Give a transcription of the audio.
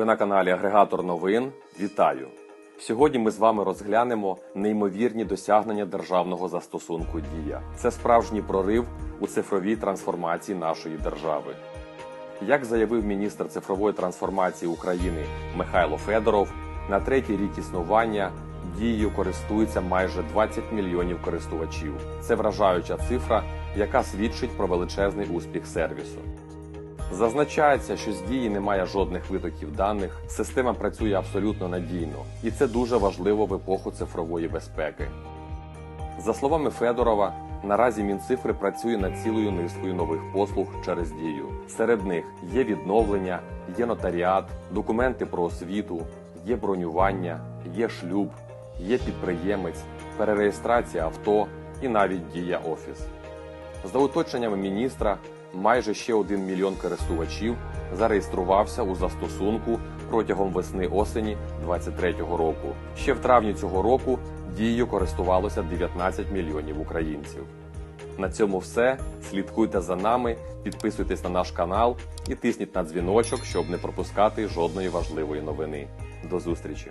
Ви на каналі Агрегатор новин. Вітаю! Сьогодні ми з вами розглянемо неймовірні досягнення державного застосунку Дія. Це справжній прорив у цифровій трансформації нашої держави. Як заявив міністр цифрової трансформації України Михайло Федоров, на третій рік існування дією користується майже 20 мільйонів користувачів. Це вражаюча цифра, яка свідчить про величезний успіх сервісу. Зазначається, що з дії немає жодних витоків даних, система працює абсолютно надійно, і це дуже важливо в епоху цифрової безпеки. За словами Федорова, наразі Мінцифри працює над цілою низкою нових послуг через дію. Серед них є відновлення, є нотаріат, документи про освіту, є бронювання, є шлюб, є підприємець, перереєстрація авто і навіть дія офіс. За уточненнями міністра, майже ще 1 мільйон користувачів зареєструвався у застосунку протягом весни-осені 2023 року. Ще в травні цього року дією користувалося 19 мільйонів українців. На цьому все. Слідкуйте за нами, підписуйтесь на наш канал і тисніть на дзвіночок, щоб не пропускати жодної важливої новини. До зустрічі!